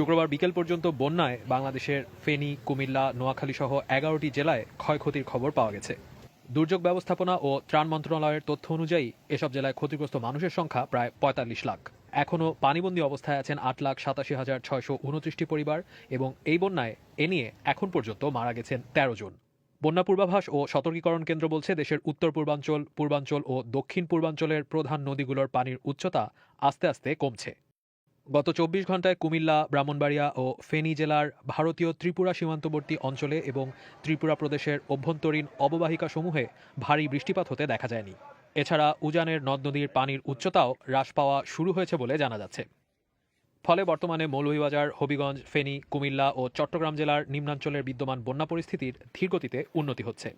শুক্রবার বিকেল পর্যন্ত বন্যায় বাংলাদেশের ফেনী, কুমিল্লা, নোয়াখালী সহ এগারোটি জেলায় ক্ষয়ক্ষতির খবর পাওয়া গেছে। দুর্যোগ ব্যবস্থাপনা ও ত্রাণ মন্ত্রণালয়ের তথ্য অনুযায়ী এসব জেলায় ক্ষতিগ্রস্ত মানুষের সংখ্যা প্রায় পঁয়তাল্লিশ লাখ। এখনও পানিবন্দী অবস্থায় আছেন আট লাখ সাতাশি হাজার ছয়শো উনত্রিশটি পরিবার এবং এই বন্যায় এ নিয়ে এখন পর্যন্ত মারা গেছেন তেরো জন। বন্যা পূর্বাভাস ও সতর্কীকরণ কেন্দ্র বলছে, দেশের উত্তর পূর্বাঞ্চল পূর্বাঞ্চল ও দক্ষিণ পূর্বাঞ্চলের প্রধান নদীগুলোর পানির উচ্চতা আস্তে আস্তে কমছে। গত চব্বিশ ঘন্টায় কুমিল্লা, ব্রাহ্মণবাড়িয়া ও ফেনী জেলার ভারতীয় ত্রিপুরা সীমান্তবর্তী অঞ্চলে এবং ত্রিপুরা প্রদেশের অভ্যন্তরীণ অববাহিকা সমূহে ভারী বৃষ্টিপাত হতে দেখা যায়নি। এছাড়া উজানের নদ নদীর পানির উচ্চতাও হ্রাস পাওয়া শুরু হয়েছে বলে জানা যাচ্ছে। ফলে বর্তমানে মৌলভীবাজার, হবিগঞ্জ, ফেনী, কুমিল্লা ও চট্টগ্রাম জেলার নিম্নাঞ্চলের বিদ্যমান বন্যা পরিস্থিতির ধীরগতিতে উন্নতি হচ্ছে।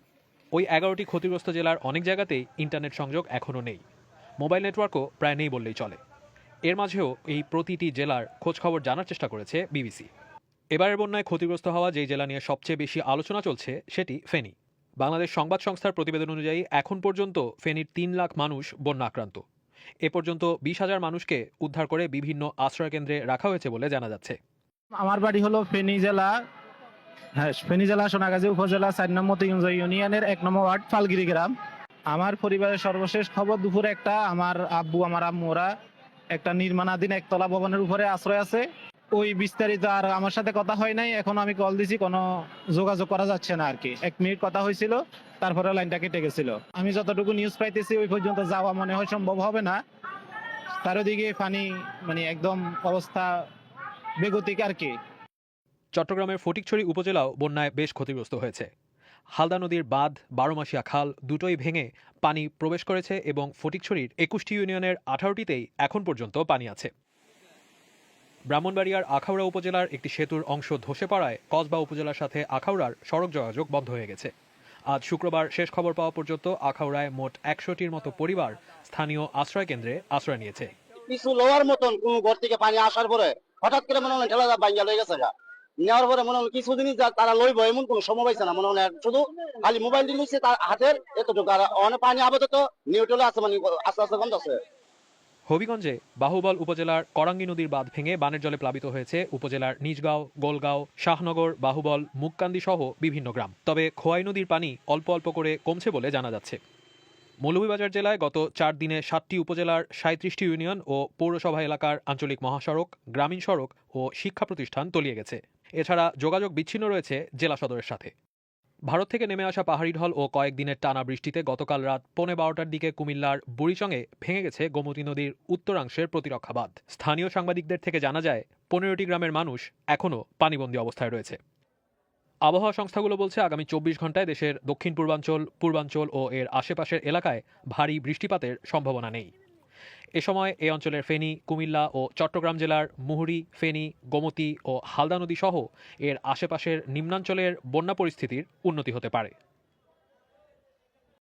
ওই এগারোটি ক্ষতিগ্রস্ত জেলার অনেক জায়গাতেই ইন্টারনেট সংযোগ এখনও নেই। মোবাইল নেটওয়ার্কও প্রায় নেই বললেই চলে। এর মাঝেও এই প্রতিটি জেলার খোঁজখবর জানার চেষ্টা করেছে বিবিসি। এবারের বন্যায় ক্ষতিগ্রস্ত হওয়া যেই জেলা নিয়ে সবচেয়ে বেশি আলোচনা চলছে, সেটি ফেনী। বাংলাদেশ সংবাদ সংস্থার প্রতিবেদন অনুযায়ী, এখন পর্যন্ত ফেনীর তিন লাখ মানুষ বন্যা আক্রান্ত এ পর্যন্ত বিশ হাজার মানুষকে উদ্ধার করে বিভিন্ন আশ্রয়কেন্দ্রে রাখা হয়েছে বলে জানা যাচ্ছে। আমার বাড়ি হলো ফেনী জেলা হ্যাঁ ফেনী জেলা, সোনাগাজী উপজেলা, চার নম্বর ইউনিয়নের এক নম্বর ওয়ার্ড, ফালগিরি গ্রাম। আমার পরিবারের সর্বশেষ খবর দুপুরে একটা, আমার আব্বু, আমার আম্মুরা একটা নির্মাণাধীন একতলা ভবনের উপরে আশ্রয় আছে। ওই বিস্তারিত আর আমার সাথে কথা হয় নাই, এখন আমি কল দিছি, কোনো যোগাযোগ করা যাচ্ছে না আর কি এক মিনিট কথা হয়েছিল, তারপরে লাইনটা কেটে গেছিল। আমি যতটুকু নিউজ পাইতেছি, ওই পর্যন্ত যাওয়া মনে হয় সম্ভব হবে না। চারিদিকে পানি মানে একদম অবস্থা বেগতিক আর কি চট্টগ্রামের ফটিকছড়ি উপজেলাও বন্যায় বেশ ক্ষতিগ্রস্ত হয়েছে। হালদা নদীর বাঁধ, বারোমাসিয়া খাল দুটোই ভেঙে পানি প্রবেশ করেছে এবং ফটিকছড়ির একুশটি ইউনিয়নের আঠারোটিতেই এখন পর্যন্ত পানি আছে। ব্রাহ্মণবাড়িয়ার আখাউড়া উপজেলার একটি সেতুর অংশ ধসে পড়ায় কসবা উপজেলার সাথে আখাউড়ার সড়ক যোগাযোগ বন্ধ হয়ে গেছে। আজ শুক্রবার শেষ খবর পাওয়া পর্যন্ত আখাউড়ায় মোট একশোটির মতো পরিবার স্থানীয় আশ্রয় কেন্দ্রে আশ্রয় নিয়েছে। কিছু লোয়ার মতন ঘর থেকে পানি আসার পরে হঠাৎ করে মনে হয় ঠেলা বাইঙ্গা লয়ে গেছে নেওয়ার পরে মনে হলো কিছুদিন তারা লইব, এমন কোন সময় পাইছে না। মনে হয় শুধু খালি মোবাইল দিয়ে নিচ্ছে তার হাতের, এতটুকু। আর অনেক পানি আপাতত নিউট্রালে আছে মানে আস্তে আস্তে কমতে আছে। হবিগঞ্জে বাহুবল উপজেলার করাঙ্গি নদীর বাঁধ ভেঙে বানের জলে প্লাবিত হয়েছে উপজেলার নিজগাঁও, গোলগাঁও, শাহনগর, বাহুবল, মুক্কান্দি সহ বিভিন্ন গ্রাম। তবে খোয়াই নদীর পানি অল্প অল্প করে কমছে বলে জানা যাচ্ছে। মৌলভীবাজার জেলায় গত চার দিনে সাতটি উপজেলার সাঁত্রিশটি ইউনিয়ন ও পৌরসভা এলাকার আঞ্চলিক মহাসড়ক, গ্রামীণ সড়ক ও শিক্ষা প্রতিষ্ঠান তলিয়ে গেছে। এছাড়া যোগাযোগ বিচ্ছিন্ন রয়েছে জেলা সদরের সাথে। ভারত থেকে নেমে আসা পাহাড়ি ঢল ও কয়েকদিনের টানা বৃষ্টিতে গতকাল রাত পৌনে বারোটার দিকে কুমিল্লার বুড়িচংয়ে ভেঙে গেছে গোমতী নদীর উত্তরাংশের প্রতিরক্ষা বাঁধ স্থানীয় সাংবাদিকদের থেকে জানা যায়, পনেরোটি গ্রামের মানুষ এখনও পানিবন্দী অবস্থায় রয়েছে। আবহাওয়া সংস্থাগুলো বলছে, আগামী চব্বিশ ঘন্টায় দেশের দক্ষিণ পূর্বাঞ্চল পূর্বাঞ্চল ও এর আশেপাশের এলাকায় ভারী বৃষ্টিপাতের সম্ভাবনা নেই। এ সময় এই অঞ্চলের ফেনী, কুমিল্লা ও চট্টগ্রাম জেলার মুহুরী, ফেনী, গোমতী ও হালদা নদী সহ এর আশেপাশের নিম্নাঞ্চলের বন্যা পরিস্থিতির উন্নতি হতে পারে।